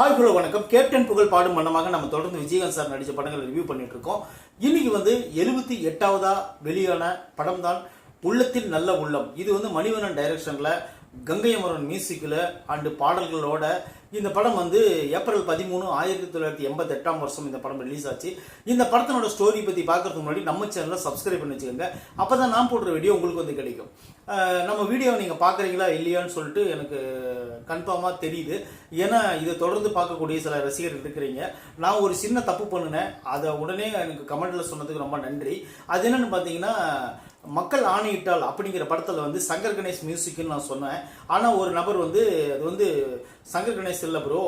Hi hello வணக்கம். Captain புகழ் பாடும் மன்னமாக நம்ம தொடர்ந்து விஜயகாந்த் சார் நடித்த படங்களை ரிவ்யூ பண்ணிட்டு இருக்கோம். இன்னைக்கு வந்து எழுபத்தி எட்டாவதா வெளியான படம் தான் உள்ளத்தில் நல்ல உள்ளம். இது வந்து மணிவண்ணன் டைரக்ஷன்ல கங்கை அமரன் மியூசிக்கில் அண்டு பாடல்களோட இந்த படம் வந்து ஏப்ரல் பதிமூணு ஆயிரத்தி தொள்ளாயிரத்தி எண்பத்தெட்டாம் வருஷம் இந்த படம் ரிலீஸ் ஆச்சு. இந்த படத்தினோட ஸ்டோரி பற்றி பார்க்கறதுக்கு முன்னாடி நம்ம சேனலை சப்ஸ்கிரைப் பண்ணி வச்சுக்கோங்க. அப்போ தான் நான் போடுற வீடியோ உங்களுக்கு வந்து கிடைக்கும். நம்ம வீடியோவை நீங்கள் பார்க்குறீங்களா இல்லையான்னு சொல்லிட்டு எனக்கு கன்ஃபார்மாக தெரியுது. ஏன்னா இதை தொடர்ந்து பார்க்கக்கூடிய சில ரசிகர்கள் இருக்கிறீங்க. நான் ஒரு சின்ன தப்பு பண்ணினேன். அதை உடனே எனக்கு கமெண்ட்டில் சொன்னதுக்கு ரொம்ப நன்றி. அது என்னென்னு பார்த்தீங்கன்னா மக்கள் ஆணையிட்டால் அப்படிங்கிற படத்தில் வந்து சங்கர் கணேஷ் மியூசிக்னு நான் சொன்னேன். ஆனால் ஒரு நபர் வந்து அது வந்து சங்கர் கணேஷ் இல்லை ப்ரோ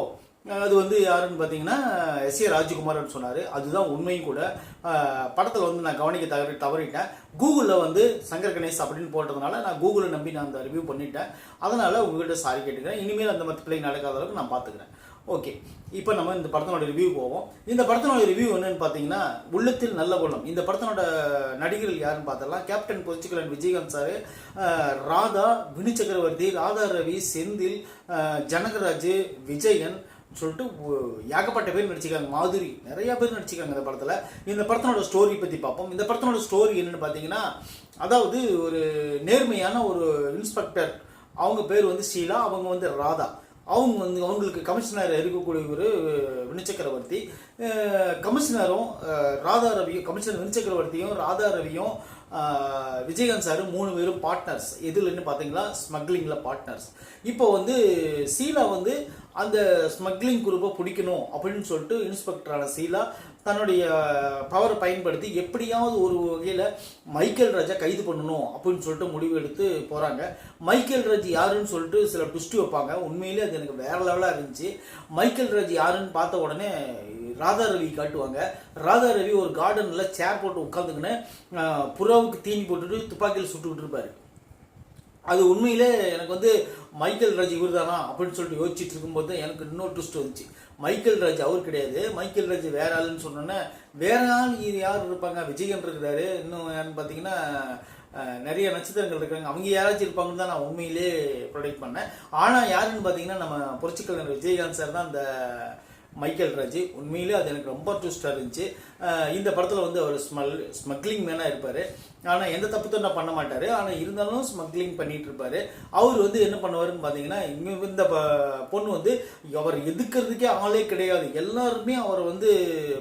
அது வந்து யாருன்னு பார்த்தீங்கன்னா எஸ் ஏ ராஜ்குமார்னு சொன்னார். அதுதான் உண்மையும் கூட. படத்தில் வந்து நான் கவனிக்க தவறி தவறிட்டேன். கூகுளில் வந்து சங்கர் கணேஷ் அப்படின்னு போட்டதுனால நான் கூகுளை நம்பி நான் அந்த ரிவ்யூ பண்ணிட்டேன். அதனால் உங்கள்கிட்ட சாரி கேட்டுக்கிறேன். இனிமேல் அந்த மாதிரி பிள்ளைங்க நடக்காத அளவுக்கு நான் பார்த்துக்கிறேன் ஓகே. இப்போ நம்ம இந்த படத்தினோட ரிவ்யூ போவோம். இந்த படத்தினோட ரிவ்யூ என்னன்னு பார்த்தீங்கன்னா உள்ளத்தில் நல்ல உள்ளம் இந்த படத்தினோட நடிகர்கள் யாருன்னு பார்த்தலாம் கேப்டன் பொச்சிக்கலன் விஜயகாந்த் சார் ராதா வினு சக்கரவர்த்தி ராதா ரவி செந்தில் ஜனகராஜ் விஜயன் சொல்லிட்டு ஏகப்பட்ட பேர் நடிச்சிருக்காங்க. மாதுரி நிறைய பேர் நடிச்சிருக்காங்க இந்த படத்தில். இந்த படத்தினோட ஸ்டோரி பற்றி பார்ப்போம் இந்த படத்தினோட ஸ்டோரி என்னன்னு பார்த்தீங்கன்னா அதாவது ஒரு நேர்மையான ஒரு இன்ஸ்பெக்டர் அவங்க பேர் வந்து ஷீலா அவங்க வந்து ராதா. அவங்க வந்து அவங்களுக்கு கமிஷனர் இருக்கக்கூடிய ஒரு வினுச்சக்கரவர்த்தி கமிஷனரும் ராதா ரவியும் கமிஷனர் வினுச்சக்கரவர்த்தியும் ராதா ரவியும் விஜயகாந்த் சார் மூணு பேரும் பார்ட்னர்ஸ் எதுலன்னு பார்த்தீங்களா ஸ்மக்லிங்கில் பார்ட்னர்ஸ் இப்போ வந்து சீலா வந்து அந்த ஸ்மக்லிங் குரூப்பை பிடிக்கணும் அப்படின்னு சொல்லிட்டு இன்ஸ்பெக்டரான சீலா தன்னுடைய பவரை பயன்படுத்தி எப்படியாவது ஒரு வகையில் மைக்கேல் ராஜா கைது பண்ணணும் அப்படின்னு சொல்லிட்டு முடிவு எடுத்து போகிறாங்க மைக்கேல் ராஜ் யாருன்னு சொல்லிட்டு சில ட்விஸ்ட் வைப்பாங்க. உண்மையிலே அது எனக்கு வேற லெவலாக இருந்துச்சு. மைக்கேல் ராஜ் யாருன்னு பார்த்த உடனே ராதா ரவி காட்டுவாங்க. ராதா ரவி ஒரு கார்டனில் சேர் போட்டு உட்காந்துக்கின்னு புறாவுக்கு தீனி போட்டுட்டு துப்பாக்கியில் சுட்டுக்கிட்டு இருப்பார். அது உண்மையிலே எனக்கு வந்து மைக்கேல் ராஜ் இவர் தானா அப்படின்னு சொல்லிட்டு யோசிச்சுட்டு இருக்கும்போது தான் எனக்கு இன்னொரு ட்விஸ்ட் வந்துச்சு. மைக்கேல் ராஜ் அவர் கிடையாது. மைக்கேல் ராஜ் வேற ஆளுன்னு சொன்னோன்னே வேற ஆள் இது யார் இருப்பாங்க? விஜயன் இருக்கிறாரு. இன்னும் யாருன்னு பார்த்தீங்கன்னா நிறைய நட்சத்திரங்கள் இருக்காங்க அவங்க யாராச்சும் இருப்பாங்கன்னு தான் நான் உண்மையிலே ப்ரொடெக்ட் பண்ணேன். ஆனால் யாருன்னு பார்த்தீங்கன்னா நம்ம புரட்சிக்கலைஞர் விஜயகாந்த் சார் தான் அந்த மைக்கேல் ராஜ். உண்மையிலே அது எனக்கு ரொம்ப ட்விஸ்டாக இருந்துச்சு. இந்த படத்தில் வந்து அவர் ஸ்மல் ஸ்மக்லிங் மேனாக இருப்பார். ஆனால் எந்த தப்பு தான் பண்ண மாட்டார். ஆனால் இருந்தாலும் ஸ்மக்லிங் பண்ணிட்டு இருப்பார். அவர் வந்து என்ன பண்ணுவாருன்னு பார்த்தீங்கன்னா இந்த ப- பொண்ணு வந்து அவர் எதுக்கிறதுக்கே ஆளே கிடையாது. எல்லாருமே அவரை வந்து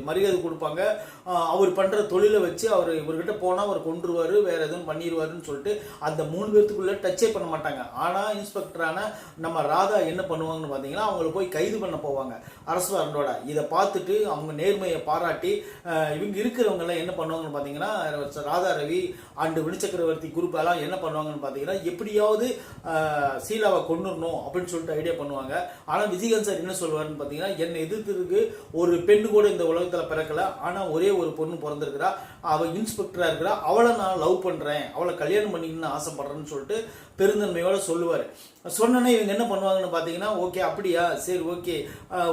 மரியாதை கொடுப்பாங்க. அவர் பண்ணுற தொழிலை வச்சு அவர் இவர்கிட்ட போனால் அவர் கொண்டுருவார் வேறு எதுவும் பண்ணிடுவாருன்னு சொல்லிட்டு அந்த மூணு பேர்த்துக்குள்ளே டச்சே பண்ண மாட்டாங்க. ஆனால் இன்ஸ்பெக்டரான நம்ம ராதா என்ன பண்ணுவாங்கன்னு பார்த்தீங்கன்னா அவங்கள போய் கைது பண்ண போவாங்க. அரசு வாரண்டோட இதை பார்த்துட்டு அவங்க நேர்மையை பாராட்டி இவங்க இருக்கிறவங்க எல்லாம் என்ன பண்ணுவாங்கன்னு பார்த்தீங்கன்னா ராதா ரவி அண்டு வினிச்சக்கரவர்த்தி குரூப் எல்லாம் என்ன பண்ணுவாங்கன்னு பார்த்தீங்கன்னா எப்படியாவது சீலாவை கொண்டுடணும் அப்படின்னு சொல்லிட்டு ஐடியா பண்ணுவாங்க. ஆனால் விஜயகாந்த் சார் என்ன சொல்லுவாருன்னு பார்த்தீங்கன்னா என்னை எதிர்த்துருக்கு ஒரு பெண்ணு கூட இந்த உலகத்தில் பிறக்கலை. ஆனால் ஒரே ஒரு பொண்ணு பிறந்திருக்கிறா. அவள் இன்ஸ்பெக்டராக இருக்கிறா. அவளை நான் லவ் பண்ணுறேன் அவளை கல்யாணம் பண்ணிக்கணும்னு ஆசைப்படுறேன்னு சொல்லிட்டு பெருந்தன்மையோடு சொல்லுவார். சொன்னோன்னே இவங்க என்ன பண்ணுவாங்கன்னு பார்த்தீங்கன்னா ஓகே அப்படியா? சரி ஓகே.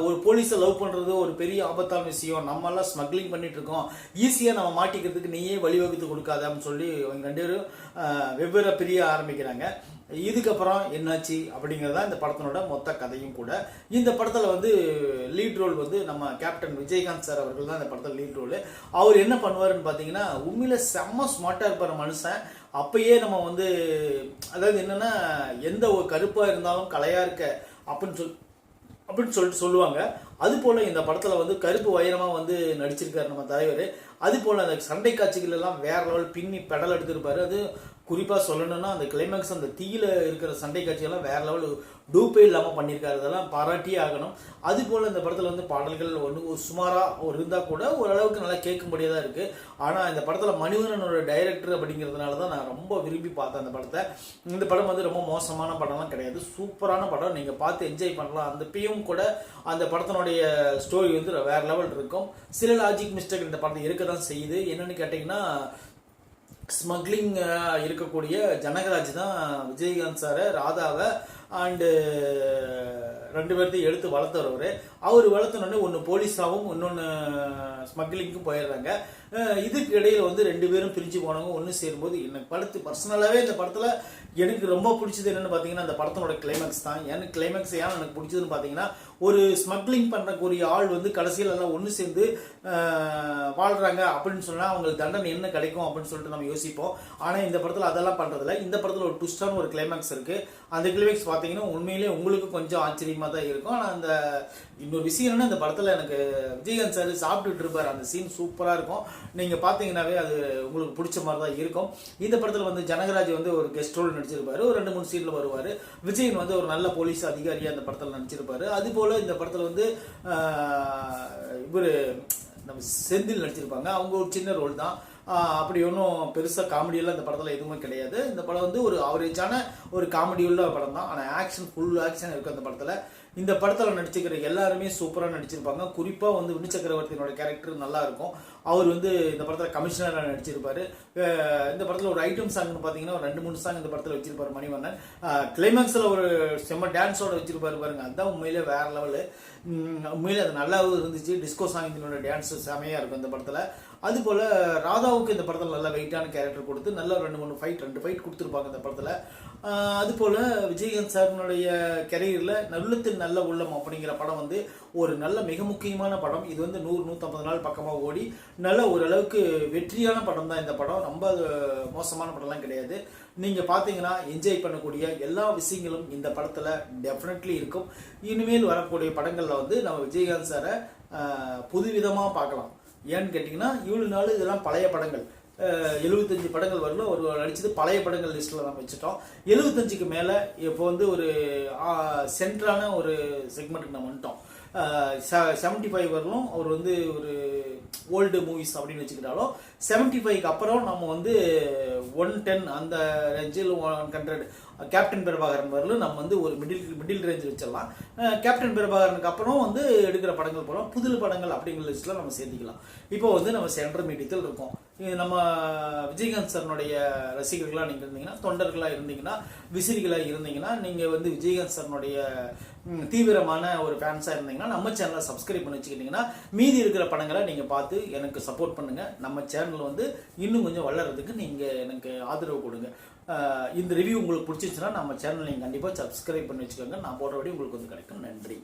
ஒரு போலீஸை லவ் பண்ணுறது ஒரு பெரிய ஆபத்தான விஷயம். நம்மெல்லாம் ஸ்மக்லிங் பண்ணிட்டு இருக்கோம் ஈஸியாக நம்ம மாட்டிக்கிறதுக்கு நீயே வழிவகுத்து கொடுக்காத அப்படின்னு சொல்லி இவங்க ரெண்டு பேரும் வெவ்வேறு பிரிய ஆரம்பிக்கிறாங்க. இதுக்கப்புறம் என்னாச்சு அப்படிங்கிறதா இந்த படத்தினோட மொத்த கதையும் கூட. இந்த படத்தில் வந்து லீட் ரோல் வந்து நம்ம கேப்டன் விஜயகாந்த் சார் அவர்கள் தான் இந்த படத்தில் லீட் ரோல் அவர் என்ன பண்ணுவாருன்னு பார்த்தீங்கன்னா உண்மையில் செம்ம ஸ்மார்ட்டாக இருப்பார் மனுஷன். அப்பயே நம்ம வந்து அதாவது என்னன்னா எந்த ஒரு கருப்பாக இருந்தாலும் கலையாக இருக்க அப்படின்னு சொல் அப்படின்னு சொல்லிட்டு சொல்லுவாங்க. அது போல இந்த படத்துல வந்து கருப்பு வைரமா வந்து நடிச்சிருக்காரு நம்ம தலைவர். அது போல அந்த சண்டை காட்சிகள் எல்லாம் வேற லெவல் பின்னி பெடல் எடுத்திருப்பாரு. அது குறிப்பாக சொல்லணும்னா அந்த கிளைமேக்ஸ் அந்த தீயில இருக்கிற சண்டை காட்சியெல்லாம் வேற லெவல் டூப்பே இல்லாமல் பண்ணியிருக்காரு. அதெல்லாம் பாராட்டியே ஆகணும். அது போல் இந்த படத்தில் வந்து பாடல்கள் ஒன்று ஒரு சுமாராக ஒரு இருந்தால் கூட ஓரளவுக்கு நல்லா கேட்கும்படியாக தான் இருக்குது ஆனால் இந்த படத்தில் மணிவனனோட டைரக்டர் அப்படிங்கிறதுனால தான் நான் ரொம்ப விரும்பி பார்த்தேன் அந்த படத்தை. இந்த படம் வந்து ரொம்ப மோசமான படம்லாம் கிடையாது. சூப்பரான படம். நீங்கள் பார்த்து என்ஜாய் பண்ணலாம். அந்த பியும் கூட அந்த படத்தினுடைய ஸ்டோரி வந்து வேற லெவல் இருக்கும். சில லாஜிக் மிஸ்டேக் இந்த படத்தில் இருக்க தான் செய்யுது. என்னென்னு கேட்டிங்கன்னா ஸ்மக்லிங் இருக்கக்கூடிய ஜனகராஜ் தான் விஜயகாந்த் சாரை ராதாவை அண்டு ரெண்டு பேர்த்தையும் எடுத்து வளர்த்துறவர் அவர் வளர்த்தனோடனே ஒன்று போலீஸாகவும் இன்னொன்று ஸ்மக்லிங்க்கும் போயிடுறாங்க. இதுக்கு இடையில் வந்து ரெண்டு பேரும் பிரிஞ்சு போனவங்க ஒன்று சேரும்போது எனக்கு படத்து பர்சனலாகவே இந்த படத்தில் எனக்கு ரொம்ப பிடிச்சது என்னென்னு பார்த்தீங்கன்னா அந்த படத்தினோட கிளைமேக்ஸ் தான். எனக்கு கிளைமேக்ஸ் ஏன் எனக்கு பிடிச்சதுன்னு பார்த்தீங்கன்னா ஒரு ஸ்மக்லிங் பண்ணக்கூடிய ஆள் வந்து கடைசியில் எல்லாம் ஒன்று சேர்ந்து வாழ்கிறாங்க அப்படின்னு சொன்னால் அவங்களுக்கு தண்டனை என்ன கிடைக்கும் அப்படின்னு சொல்லிட்டு நம்ம யோசிப்போம். ஆனால் இந்த படத்தில் அதெல்லாம் பண்ணுறதில்ல இந்த படத்தில் ஒரு ட்விஸ்டான ஒரு கிளைமேக்ஸ் இருக்குது அந்த கிளைமேக்ஸ் பார்த்தீங்கன்னா உண்மையிலேயே உங்களுக்கு கொஞ்சம் ஆச்சரியமாக தான் இருக்கும். ஆனால் அந்த இன்னொரு விஷயம் என்னன்னா இந்த படத்தில் எனக்கு விஜயகாந்த் சார் சாப்பிட்டுட்டு இருப்பார். அந்த சீன் சூப்பராக இருக்கும். நீங்கள் பார்த்தீங்கன்னாவே அது உங்களுக்கு பிடிச்ச மாதிரி தான் இருக்கும். இந்த படத்தில் வந்து ஜனகராஜ் வந்து ஒரு கெஸ்ட் ரோல் நடிச்சிருப்பாரு. ஒரு ரெண்டு மூணு சீனில் வருவார். விஜயன் வந்து ஒரு நல்ல போலீஸ் அதிகாரியாக அந்த படத்தில் நடிச்சிருப்பாரு. அது போல் இந்த படத்தில் வந்து இவர் நம்ம செந்தில் நடிச்சிருப்பாங்க. அவங்க ஒரு சின்ன ரோல் தான். அப்படி ஒன்றும் பெருசாக காமெடியெல்லாம் இந்த படத்தில் எதுவுமே கிடையாது. இந்த படம் வந்து ஒரு அவரேஜான ஒரு காமெடி உள்ள படம் தான். ஆனால் ஆக்ஷன் ஃபுல் ஆக்ஷன் இருக்குது அந்த படத்தில். இந்த படத்தில் நடிச்சுக்கிற எல்லாருமே சூப்பராக நடிச்சிருப்பாங்க. குறிப்பாக வந்து வினு சக்கரவர்த்தியோட கேரக்டர் நல்லா இருக்கும். அவர் வந்து இந்த படத்தில் கமிஷனராக நடிச்சிருப்பார். இந்த படத்தில் ஒரு ஐட்டம் சாங்னு பார்த்தீங்கன்னா ஒரு ரெண்டு மூணு சாங் இந்த படத்தில் வச்சிருப்பாரு மணிவண்ணன். கிளைமேக்ஸில் ஒரு செம்ம டான்ஸோட வச்சிருப்பார் பாருங்க. அதுதான் உண்மையிலே வேற லெவலு உண்மையிலே அது நல்லாவும் இருந்துச்சு. டிஸ்கோ சாங் இதனோட டான்ஸ் செமையாக இருக்கும் இந்த படத்தில். அது போல் ராதாவுக்கு இந்த படத்தில் நல்ல வெயிட்டான கேரக்டர் கொடுத்து நல்ல ரெண்டு மூணு ஃபைட் ரெண்டு ஃபைட் கொடுத்துருப்பாங்க இந்த படத்தில். அதுபோல் விஜயகாந்த் சார்னுடைய கெரியரில் நல்லத்தில் நல்ல உள்ளம் அப்படிங்கிற படம் வந்து ஒரு நல்ல மிக முக்கியமான படம். இது வந்து நூறு நூற்றம்பது நாள் பக்கமாக ஓடி நல்ல ஓரளவுக்கு வெற்றியான படம் தான் இந்த படம். ரொம்ப மோசமான படம்லாம் கிடையாது. நீங்கள் பார்த்தீங்கன்னா என்ஜாய் பண்ணக்கூடிய எல்லா விஷயங்களும் இந்த படத்தில் டெஃபினெட்லி இருக்கும். இனிமேல் வரக்கூடிய படங்களில் வந்து நம்ம விஜயகாந்த் சாரை புதுவிதமாக பார்க்கலாம். ஏன்னு கேட்டிங்கன்னா இவ்வளோ நாள் இதெல்லாம் பழைய படங்கள். எழுபத்தஞ்சு படங்கள் வரல. ஒரு நடிச்சது பழைய படங்கள் லிஸ்ட்டில் நம்ம வச்சுட்டோம். எழுபத்தஞ்சுக்கு மேலே இப்போ வந்து ஒரு சென்ட்ரான ஒரு செக்மெண்ட்டுக்கு நம்ம வந்துட்டோம். செவன்ட்டி ஃபைவ் வரலும் அவர் வந்து ஒரு ஓல்டு மூவிஸ் அப்படின்னு வச்சுக்கிட்டாலும் செவன்ட்டி ஃபைவ்க்கு அப்புறம் நம்ம வந்து ஒன் டென் அந்த ரேஞ்சில் ஒன் ஹண்ட்ரட் கேப்டன் பிரபாகரன் வரலும் நம்ம வந்து ஒரு மிடில் மிடில் ரேஞ்ச் வச்சிடலாம். கேப்டன் பிரபாகரனுக்கு அப்புறம் வந்து எடுக்கிற படங்கள் போகிறோம் புது படங்கள் அப்படிங்கிற லிஸ்ட்டில் நம்ம சேர்த்துக்கலாம். இப்போ வந்து நம்ம சென்ட்ரல் மீடியத்தில் இருக்கோம். இது நம்ம விஜயகாந்த் சார்னுடைய ரசிகர்களாக நீங்கள் இருந்தீங்கன்னா தொண்டர்களாக இருந்தீங்கன்னா விசிறிகளாக இருந்தீங்கன்னா நீங்கள் வந்து விஜயகாந்த் சார்னுடைய தீவிரமான ஒரு ஃபேன்ஸாக இருந்தீங்கன்னா நம்ம சேனலை சப்ஸ்கிரைப் பண்ணி வச்சுக்கிட்டிங்கன்னா மீதி இருக்கிற படங்களை நீங்கள் பார்த்து எனக்கு சப்போர்ட் பண்ணுங்கள் நம்ம சேனல் வந்து இன்னும் கொஞ்சம் வளர்கிறதுக்கு நீங்கள் எனக்கு ஆதரவு கொடுங்க. இந்த ரிவ்யூ உங்களுக்கு பிடிச்சிச்சுன்னா நம்ம சேனல் நீங்கள் கண்டிப்பாக சப்ஸ்கிரைப் பண்ணி வச்சுக்கோங்க. நான் போடுறபடி உங்களுக்கு வந்து கிடைக்கும். நன்றி.